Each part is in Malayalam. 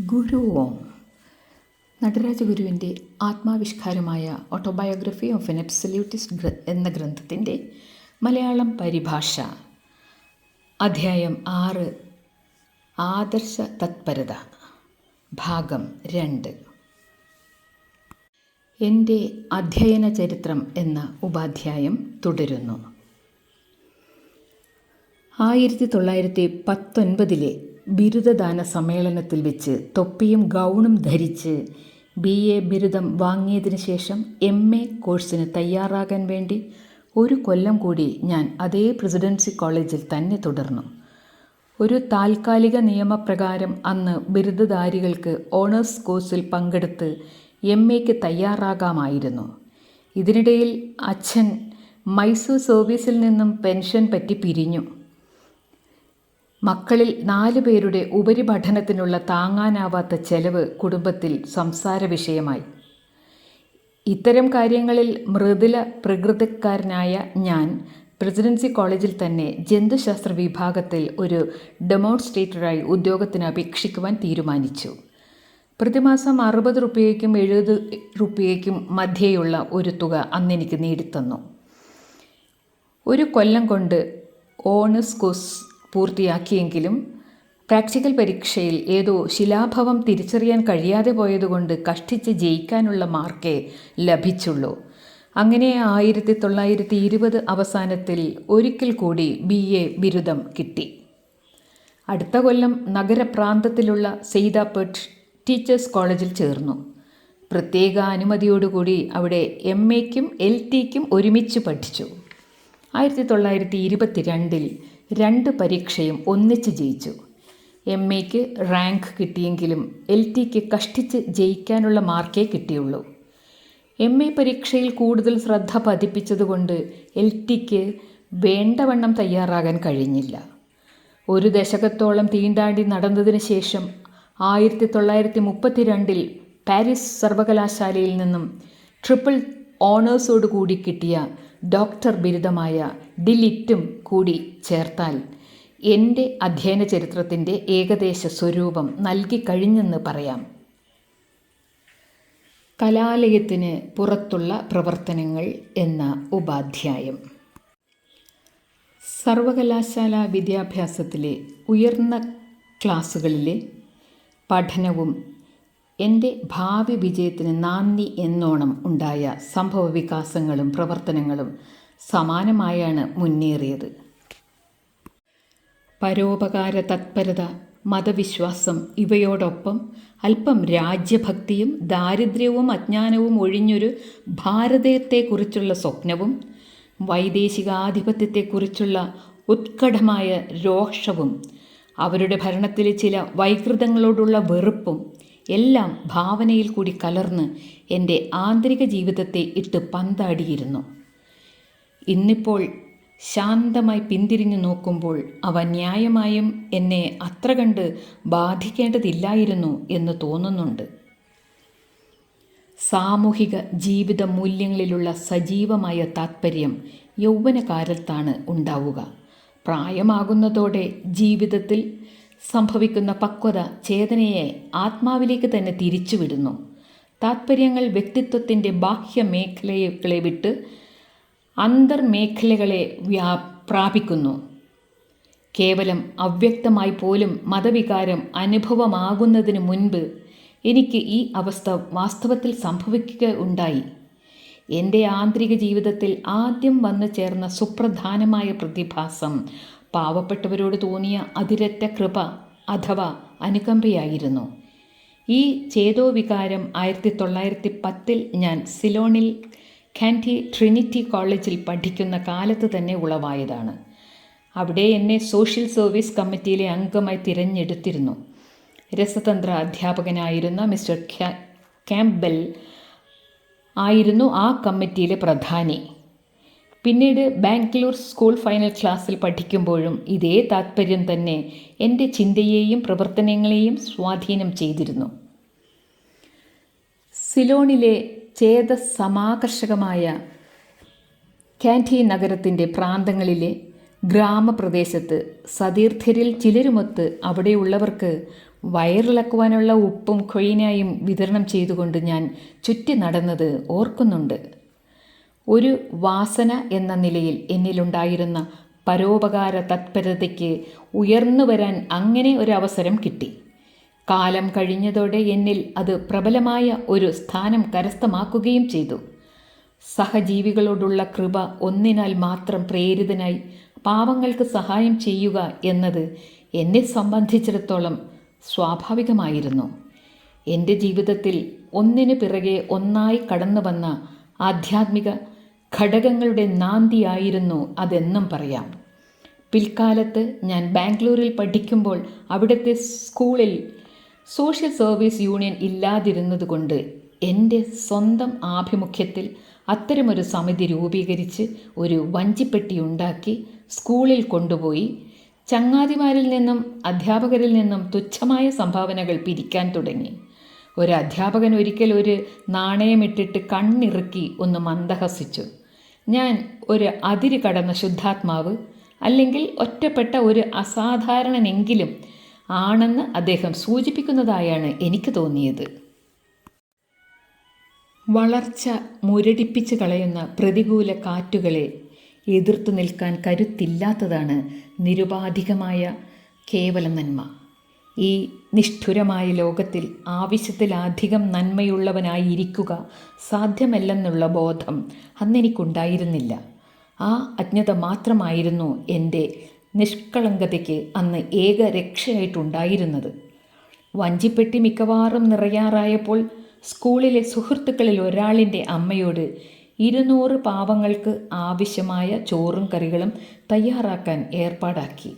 ഗുരു ഓം നടരാജഗുരുവിന്റെ ആത്മാവിഷ്കാരമായ ഓട്ടോബയോഗ്രഫി ഓഫ് എൻ എബ്സല്യൂട്ടിസ്റ്റ് എന്ന ഗ്രന്ഥത്തിന്റെ മലയാളം പരിഭാഷ. അധ്യായം ആറ് ആദർശ തത്പരത ഭാഗം രണ്ട്. എന്റെ അധ്യയന ചരിത്രം എന്ന ഉപാധ്യായം തുടരുന്നു. ആയിരത്തി തൊള്ളായിരത്തി പത്തൊൻപതിലെ ബിരുദദാന സമ്മേളനത്തിൽ വെച്ച് തൊപ്പിയും ഗൗണും ധരിച്ച് ബി എ ബിരുദം വാങ്ങിയതിന് ശേഷം എം എ കോഴ്സിന് തയ്യാറാകാൻ വേണ്ടി ഒരു കൊല്ലം കൂടി ഞാൻ അതേ പ്രസിഡൻസി കോളേജിൽ തന്നെ തുടർന്നു. ഒരു താൽക്കാലിക നിയമപ്രകാരം അന്ന് ബിരുദധാരികൾക്ക് ഓണേഴ്സ് കോഴ്സിൽ പങ്കെടുത്ത് എം എക്ക് തയ്യാറാകാമായിരുന്നു. ഇതിനിടയിൽ അച്ഛൻ മൈസൂർ സർവീസിൽ നിന്നും പെൻഷൻ പറ്റി പിരിഞ്ഞു. മക്കളിൽ നാലു പേരുടെ ഉപരിപഠനത്തിനുള്ള താങ്ങാനാവാത്ത ചെലവ് കുടുംബത്തിൽ സംസാര വിഷയമായി ഇത്തരം കാര്യങ്ങളിൽ മൃദുല പ്രകൃതിക്കാരനായ ഞാൻ പ്രസിഡൻസി കോളേജിൽ തന്നെ ജന്തുശാസ്ത്ര വിഭാഗത്തിൽ ഒരു ഡെമോൺസ്ട്രേറ്ററായി ഉദ്യോഗത്തിന് അപേക്ഷിക്കുവാൻ തീരുമാനിച്ചു. പ്രതിമാസം അറുപത് റുപ്യയ്ക്കും എഴുപത് റുപ്യയ്ക്കും മധ്യേയുള്ള ഒരു തുക അന്നെനിക്ക് നേടിത്തന്നു. ഒരു കൊല്ലം കൊണ്ട് ഓണസ് കോഴ്സ് പൂർത്തിയാക്കിയെങ്കിലും പ്രാക്ടിക്കൽ പരീക്ഷയിൽ ഏതോ ശിലാഭവം തിരിച്ചറിയാൻ കഴിയാതെ പോയതുകൊണ്ട് കഷ്ടിച്ച് ജയിക്കാനുള്ള മാർക്കേ ലഭിച്ചുള്ളൂ. അങ്ങനെ ആയിരത്തി തൊള്ളായിരത്തി ഇരുപത് അവസാനത്തിൽ ഒരിക്കൽ കൂടി ബി എ ബിരുദം കിട്ടി. അടുത്ത കൊല്ലം നഗരപ്രാന്തത്തിലുള്ള സെയ്താപേട്ട് ടീച്ചേഴ്സ് കോളേജിൽ ചേർന്നു. പ്രത്യേക അനുമതിയോടുകൂടി അവിടെ എം എക്കും എൽ ടിക്കും ഒരുമിച്ച് പഠിച്ചു. ആയിരത്തി തൊള്ളായിരത്തി ഇരുപത്തിരണ്ടിൽ രണ്ട് പരീക്ഷയും ഒന്നിച്ച് ജയിച്ചു. എം എക്ക് റാങ്ക് കിട്ടിയെങ്കിലും എൽ ടിക്ക് കഷ്ടിച്ച് ജയിക്കാനുള്ള മാർക്കേ കിട്ടിയുള്ളൂ. എം എ പരീക്ഷയിൽ കൂടുതൽ ശ്രദ്ധ പതിപ്പിച്ചതുകൊണ്ട് എൽ ടിക്ക് വേണ്ടവണ്ണം തയ്യാറാകാൻ കഴിഞ്ഞില്ല. ഒരു ദശകത്തോളം തീണ്ടാണ്ടി നടന്നതിന് ശേഷം ആയിരത്തി തൊള്ളായിരത്തി മുപ്പത്തിരണ്ടിൽ പാരീസ് സർവകലാശാലയിൽ നിന്നും ട്രിപ്പിൾ ഓണേഴ്സോട് കൂടി കിട്ടിയ ഡോക്ടർ ബിരുദമായ ഡിലിറ്റും കൂടി ചേർത്താൽ എന്റെ അധ്യയന ചരിത്രത്തിന്റെ ഏകദേശ സ്വരൂപം നൽകിക്കഴിഞ്ഞെന്ന് പറയാം. കലാലയത്തിന് പുറത്തുള്ള പ്രവർത്തനങ്ങൾ എന്ന ഉപാധ്യായം. സർവകലാശാല വിദ്യാഭ്യാസത്തിലെ ഉയർന്ന ക്ലാസ്സുകളിലെ പഠനവും എന്റെ ഭാവി വിജയത്തിന് നാന്ദി എന്നോണം ഉണ്ടായ സംഭവ വികാസങ്ങളും പ്രവർത്തനങ്ങളും സമാനമായാണ് മുന്നേറിയത്. പരോപകാര തത്പരത മതവിശ്വാസം ഇവയോടൊപ്പം അല്പം രാജ്യഭക്തിയും ദാരിദ്ര്യവും അജ്ഞാനവും ഒഴിഞ്ഞൊരു ഭാരതത്തെക്കുറിച്ചുള്ള സ്വപ്നവും വൈദേശികാധിപത്യത്തെക്കുറിച്ചുള്ള ഉത്കടമായ രോഷവും അവരുടെ ഭരണത്തിലെ ചില വൈകൃതങ്ങളോടുള്ള വെറുപ്പും എല്ലാം ഭാവനയിൽ കൂടി കലർന്ന് എന്റെ ആന്തരിക ജീവിതത്തെ ഇട്ട് പന്താടിയിരുന്നു. ഇന്നിപ്പോൾ ശാന്തമായി പിന്തിരിഞ്ഞു നോക്കുമ്പോൾ അവ ന്യായമായും എന്നെ അത്ര കണ്ട് ബാധിക്കേണ്ടതില്ലായിരുന്നു എന്ന് തോന്നുന്നുണ്ട്. സാമൂഹിക ജീവിത മൂല്യങ്ങളിലുള്ള സജീവമായ താത്പര്യം യൗവനകാലത്താണ് ഉണ്ടാവുക. പ്രായമാകുന്നതോടെ ജീവിതത്തിൽ സംഭവിക്കുന്ന പക്വത ചേതനയെ ആത്മാവിലേക്ക് തന്നെ തിരിച്ചുവിടുന്നു. താത്പര്യങ്ങൾ വ്യക്തിത്വത്തിന്റെ ബാഹ്യ മേഖലകളെ വിട്ട് അന്തർമേഖലകളെ വ്യാ പ്രാപിക്കുന്നു. കേവലം അവ്യക്തമായി പോലും മതവികാരം അനുഭവമാകുന്നതിന് മുൻപ് എനിക്ക് ഈ അവസ്ഥ വാസ്തവത്തിൽ സംഭവിക്കുക ഉണ്ടായി. എന്റെ ആന്തരിക ജീവിതത്തിൽ ആദ്യം വന്നു ചേർന്ന സുപ്രധാനമായ പ്രതിഭാസം പാവപ്പെട്ടവരോട് തോന്നിയ അതിരറ്റ കൃപ അഥവാ അനുകമ്പയായിരുന്നു. ഈ ചേതോ വികാരം ആയിരത്തി തൊള്ളായിരത്തി പത്തിൽ ഞാൻ സിലോണിൽ കാന്റി ട്രിനിറ്റി കോളേജിൽ പഠിക്കുന്ന കാലത്ത് തന്നെ ഉളവായതാണ്. അവിടെ എന്നെ സോഷ്യൽ സർവീസ് കമ്മിറ്റിയിലെ അംഗമായി തിരഞ്ഞെടുത്തിരുന്നു. രസതന്ത്ര അധ്യാപകനായിരുന്ന മിസ്റ്റർ ക്യാമ്പൽ ആയിരുന്നു ആ കമ്മിറ്റിയിലെ പ്രധാനി. പിന്നീട് ബാംഗ്ലൂർ സ്കൂൾ ഫൈനൽ ക്ലാസ്സിൽ പഠിക്കുമ്പോഴും ഇതേ താത്പര്യം തന്നെ എന്റെ ചിന്തയെയും പ്രവർത്തനങ്ങളെയും സ്വാധീനം ചെയ്തിരുന്നു. സിലോണിലെ ചേത സമാകർഷകമായ കാന്റി നഗരത്തിന്റെ പ്രാന്തങ്ങളിലെ ഗ്രാമപ്രദേശത്ത് സതീർത്ഥരിൽ ചിലരുമൊത്ത് അവിടെയുള്ളവർക്ക് വയറിളക്കുവാനുള്ള ഉപ്പും കൊയിനായും വിതരണം ചെയ്തുകൊണ്ട് ഞാൻ ചുറ്റി നടന്നത് ഓർക്കുന്നുണ്ട്. ഒരു വാസന എന്ന നിലയിൽ എന്നിലുണ്ടായിരുന്ന പരോപകാര തത്പരതയ്ക്ക് ഉയർന്നു വരാൻ അങ്ങനെ ഒരു അവസരം കിട്ടി. കാലം കഴിഞ്ഞതോടെ എന്നിൽ അത് പ്രബലമായ ഒരു സ്ഥാനം കരസ്ഥമാക്കുകയും ചെയ്തു. സഹജീവികളോടുള്ള കൃപ ഒന്നിനാൽ മാത്രം പ്രേരിതനായി പാവങ്ങൾക്ക് സഹായം ചെയ്യുക എന്നത് എന്നെ സംബന്ധിച്ചിടത്തോളം സ്വാഭാവികമായിരുന്നു. എന്റെ ജീവിതത്തിൽ ഒന്നിനു പിറകെ ഒന്നായി കടന്നു വന്ന ആധ്യാത്മിക ഘടകങ്ങളുടെ നാന്തിയായിരുന്നു അതെന്നും പറയാം. പിൽക്കാലത്ത് ഞാൻ ബാംഗ്ലൂരിൽ പഠിക്കുമ്പോൾ അവിടുത്തെ സ്കൂളിൽ സോഷ്യൽ സർവീസ് യൂണിയൻ ഇല്ലാതിരുന്നതുകൊണ്ട് എന്റെ സ്വന്തം ആഭിമുഖ്യത്തിൽ അത്തരമൊരു സമിതി രൂപീകരിച്ച് ഒരു വഞ്ചിപ്പെട്ടി ഉണ്ടാക്കി സ്കൂളിൽ കൊണ്ടുപോയി. ചങ്ങാതിമാരിൽ നിന്നും അധ്യാപകരിൽ നിന്നും തുച്ഛമായ സംഭാവനകൾ പിരിക്കാൻ തുടങ്ങി. ഒരു അധ്യാപകൻ ഒരിക്കൽ ഒരു നാണയമിട്ടിട്ട് കണ്ണിറുക്കി ഒന്ന് മന്ദഹസിച്ചു. ഞാൻ ഒരു അതിര് കടന്ന ശുദ്ധാത്മാവ് അല്ലെങ്കിൽ ഒറ്റപ്പെട്ട ഒരു അസാധാരണനെങ്കിലും ആണെന്ന് അദ്ദേഹം സൂചിപ്പിക്കുന്നതായാണ് എനിക്ക് തോന്നിയത്. വളർച്ച മുരടിപ്പിച്ച് കളയുന്ന പ്രതികൂല കാറ്റുകളെ എതിർത്തു നിൽക്കാൻ കരുത്തില്ലാത്തതാണ് നിരുപാധികമായ കേവല നന്മ ഈ നിഷ്ഠുരമായ ലോകത്തിൽ ആവശ്യത്തിലധികം നന്മയുള്ളവനായി ഇരിക്കുക സാധ്യമല്ലെന്നുള്ള ബോധം അന്നെനിക്കുണ്ടായിരുന്നില്ല. ആ അജ്ഞത മാത്രമായിരുന്നു എന്റെ നിഷ്കളങ്കതയ്ക്ക് അന്ന് ഏക രക്ഷയായിട്ടുണ്ടായിരുന്നത്. വഞ്ചിപ്പെട്ടി മിക്കവാറും നിറയാറായപ്പോൾ സ്കൂളിലെ സുഹൃത്തുക്കളിൽ ഒരാളിന്റെ അമ്മയോട് ഇരുന്നൂറ് പാവങ്ങൾക്ക് ആവശ്യമായ ചോറും കറികളും തയ്യാറാക്കാൻ ഏർപ്പാടാക്കി.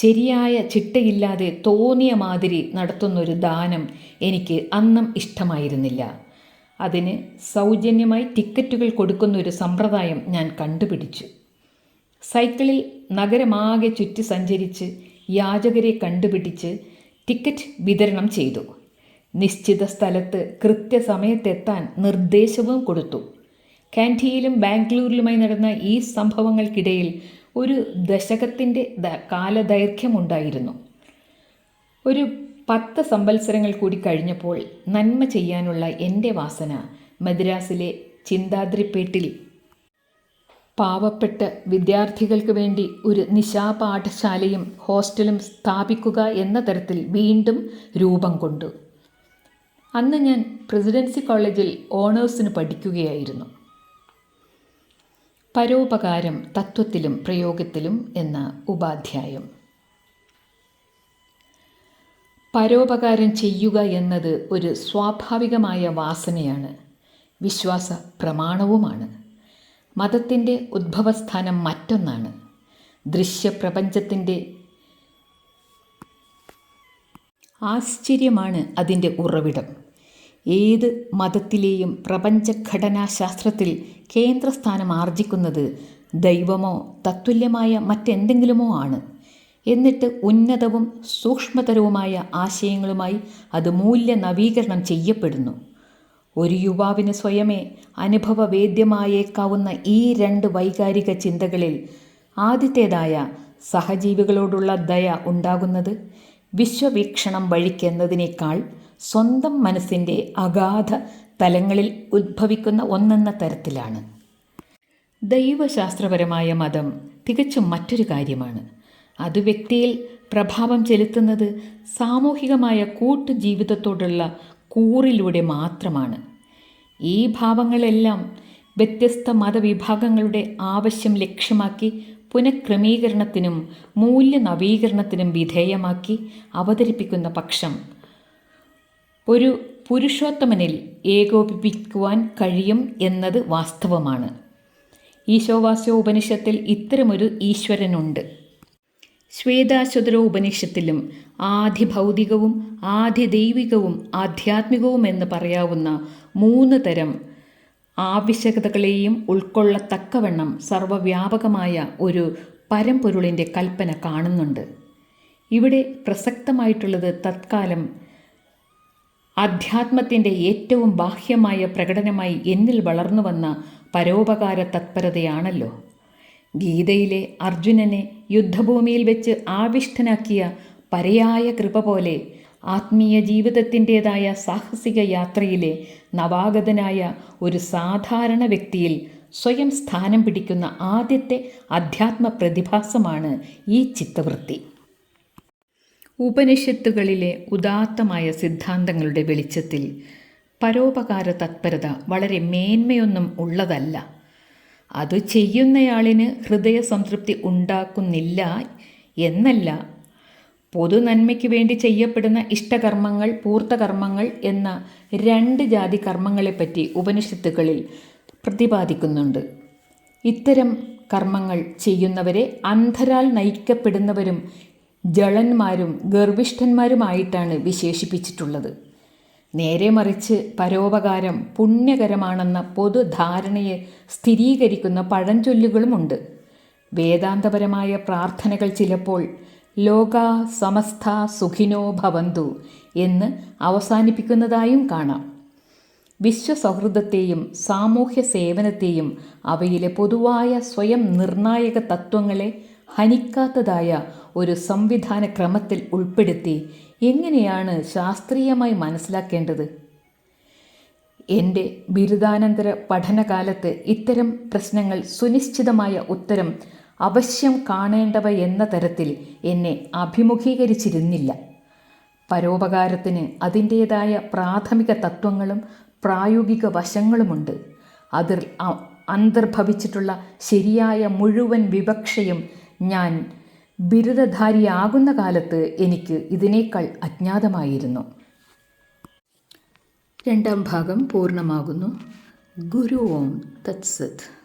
ശരിയായ ചിട്ടയില്ലാതെ തോന്നിയ മാതിരി നടത്തുന്നൊരു ദാനം എനിക്ക് അന്നും ഇഷ്ടമായിരുന്നില്ല. അതിന് സൗജന്യമായി ടിക്കറ്റുകൾ കൊടുക്കുന്ന ഒരു സമ്പ്രദായം ഞാൻ കണ്ടുപിടിച്ചു. സൈക്കിളിൽ നഗരമാകെ ചുറ്റി സഞ്ചരിച്ച് യാചകരെ കണ്ടുപിടിച്ച് ടിക്കറ്റ് വിതരണം ചെയ്തു. നിശ്ചിത സ്ഥലത്ത് കൃത്യസമയത്തെത്താൻ നിർദ്ദേശവും കൊടുത്തു. കാന്റീയിലും ബാംഗ്ലൂരിലുമായി നടന്ന ഈ സംഭവങ്ങൾക്കിടയിൽ ഒരു ദശകത്തിന്റെ കാലദൈർഘ്യമുണ്ടായിരുന്നു. ഒരു പത്ത് സംവത്സരങ്ങൾ കൂടി കഴിഞ്ഞപ്പോൾ നന്മ ചെയ്യാനുള്ള എന്റെ വാസന മദ്രാസിലെ ചിന്താദ്രിപ്പേട്ടിൽ. പാവപ്പെട്ട വിദ്യാർത്ഥികൾക്ക് വേണ്ടി ഒരു നിശാപാഠശാലയും ഹോസ്റ്റലും സ്ഥാപിക്കുക എന്ന തരത്തിൽ വീണ്ടും രൂപം കൊണ്ടു. അന്ന് ഞാൻ പ്രസിഡൻസി കോളേജിൽ ഓണേഴ്സിന് പഠിക്കുകയായിരുന്നു. പരോപകാരം തത്വത്തിലും പ്രയോഗത്തിലും എന്ന ഉപാധ്യായം. പരോപകാരം ചെയ്യുക എന്നത് ഒരു സ്വാഭാവികമായ വാസനയാണ് വിശ്വാസ പ്രമാണവുമാണ് മതത്തിന്റെ ഉദ്ഭവസ്ഥാനം മറ്റൊന്നാണ്. ദൃശ്യപ്രപഞ്ചത്തിന്റെ ആശ്ചര്യമാണ് അതിന്റെ ഉറവിടം. ഏത് മതത്തിലെയും പ്രപഞ്ചഘടനാശാസ്ത്രത്തിൽ കേന്ദ്രസ്ഥാനം ആർജിക്കുന്നത് ദൈവമോ തത്തുല്യമായ മറ്റെന്തെങ്കിലുമോ ആണ്. എന്നിട്ട് ഉന്നതവും സൂക്ഷ്മതരവുമായ ആശയങ്ങളുമായി അത് മൂല്യ നവീകരണം ചെയ്യപ്പെടുന്നു. ഒരു യുവാവിന് സ്വയമേ അനുഭവവേദ്യമായേക്കാവുന്ന ഈ രണ്ട് വൈകാരിക ചിന്തകളിൽ ആദ്യത്തേതായ സഹജീവികളോടുള്ള ദയ ഉണ്ടാകുന്നത് വിശ്വവീക്ഷണം വഴിക്കെന്നതിനേക്കാൾ സ്വന്തം മനസ്സിന്റെ അഗാധ തലങ്ങളിൽ ഉദ്ഭവിക്കുന്ന ഒന്നെന്ന തരത്തിലാണ്. ദൈവശാസ്ത്രപരമായ മതം തികച്ചും മറ്റൊരു കാര്യമാണ്. അത് വ്യക്തിയിൽ പ്രഭാവം ചെലുത്തുന്നത് സാമൂഹികമായ കൂട്ടുജീവിതത്തോടുള്ള കൂറിലൂടെ മാത്രമാണ്. ഈ ഭാവങ്ങളെല്ലാം വ്യത്യസ്ത മതവിഭാഗങ്ങളുടെ ആവശ്യം ലക്ഷ്യമാക്കി പുനഃക്രമീകരണത്തിനും മൂല്യനവീകരണത്തിനും വിധേയമാക്കി അവതരിപ്പിക്കുന്ന പക്ഷം ഒരു പുരുഷോത്തമനിൽ ഏകോപിപ്പിക്കുവാൻ കഴിയും എന്നത് വാസ്തവമാണ്. ഈശോവാസ്യോ ഉപനിഷത്തിൽ ഇത്തരമൊരു ഈശ്വരനുണ്ട്. ശ്വേതാശ്വതരോ ഉപനിഷത്തിലും ആദ്യ ഭൗതികവും ആദ്യ ദൈവികവും ആധ്യാത്മികവും എന്ന് പറയാവുന്ന മൂന്ന് തരം ആവശ്യകതകളെയും ഉൾക്കൊള്ളത്തക്കവണ്ണം സർവവ്യാപകമായ ഒരു പരമ്പൊരുളിന്റെ കൽപ്പന കാണുന്നുണ്ട്. ഇവിടെ പ്രസക്തമായിട്ടുള്ളത് തത്കാലം അധ്യാത്മത്തിന്റെ ഏറ്റവും ബാഹ്യമായ പ്രകടനമായി എന്നിൽ വളർന്നു വന്ന പരോപകാര തത്പരതയാണല്ലോ. ഗീതയിലെ അർജുനനെ യുദ്ധഭൂമിയിൽ വെച്ച് ആവിഷ്ടനാക്കിയ പരയായ കൃപ പോലെ ആത്മീയ ജീവിതത്തിന്റെതായ സാഹസിക യാത്രയിലെ നവാഗതനായ ഒരു സാധാരണ വ്യക്തിയിൽ സ്വയം സ്ഥാനം പിടിക്കുന്ന ആദ്യത്തെ അധ്യാത്മ പ്രതിഭാസമാണ് ഈ ചിത്തവൃത്തി. ഉപനിഷത്തുകളിലെ ഉദാത്തമായ സിദ്ധാന്തങ്ങളുടെ വെളിച്ചത്തിൽ പരോപകാര തത്പരത വളരെ മേന്മയൊന്നും ഉള്ളതല്ല. അത് ചെയ്യുന്നയാളിന് ഹൃദയ സംതൃപ്തി ഉണ്ടാക്കുന്നില്ല എന്നല്ല. പൊതുനന്മയ്ക്ക് വേണ്ടി ചെയ്യപ്പെടുന്ന ഇഷ്ടകർമ്മങ്ങൾ പൂർത്തകർമ്മങ്ങൾ എന്ന രണ്ട് ജാതി കർമ്മങ്ങളെപ്പറ്റി ഉപനിഷത്തുകളിൽ പ്രതിപാദിക്കുന്നുണ്ട്. ഇത്തരം കർമ്മങ്ങൾ ചെയ്യുന്നവരെ അന്ധരാൽ നയിക്കപ്പെടുന്നവരും ജളന്മാരും ഗർഭിഷ്ഠന്മാരുമായിട്ടാണ് വിശേഷിപ്പിച്ചിട്ടുള്ളത്. നേരെ മറിച്ച് പരോപകാരം പുണ്യകരമാണെന്ന പൊതുധാരണയെ സ്ഥിരീകരിക്കുന്ന പഴഞ്ചൊല്ലുകളുമുണ്ട്. വേദാന്തപരമായ പ്രാർത്ഥനകൾ ചിലപ്പോൾ ലോക സമസ്ത സുഖിനോ ഭവന്തു എന്ന് അവസാനിപ്പിക്കുന്നതായും കാണാം. വിശ്വസൗഹൃദത്തെയും സാമൂഹ്യ സേവനത്തെയും അവയിലെ പൊതുവായ സ്വയം നിർണായക തത്വങ്ങളെ ഹനിക്കാത്തതായ ഒരു സംവിധാന ക്രമത്തിൽ ഉൾപ്പെടുത്തി എങ്ങനെയാണ് ശാസ്ത്രീയമായി മനസ്സിലാക്കേണ്ടത്? എന്റെ ബിരുദാനന്തര പഠനകാലത്ത് ഇത്തരം പ്രശ്നങ്ങൾ സുനിശ്ചിതമായ ഉത്തരം അവശ്യം കാണേണ്ടവ എന്ന തരത്തിൽ എന്നെ അഭിമുഖീകരിച്ചിരുന്നില്ല. പരോപകാരത്തിന് അതിന്റേതായ പ്രാഥമിക തത്വങ്ങളും പ്രായോഗിക വശങ്ങളുമുണ്ട്. അതിൽ അന്തർഭവിച്ചിട്ടുള്ള ശരിയായ മുഴുവൻ വിവക്ഷയും ഞാൻ ബിരുദധാരിയാകുന്ന കാലത്ത് എനിക്ക് ഇതിനേക്കാൾ അജ്ഞാതമായിരുന്നു. രണ്ടാം ഭാഗം പൂർണമാകുന്നു. ഗുരു ഓം തത്സത്.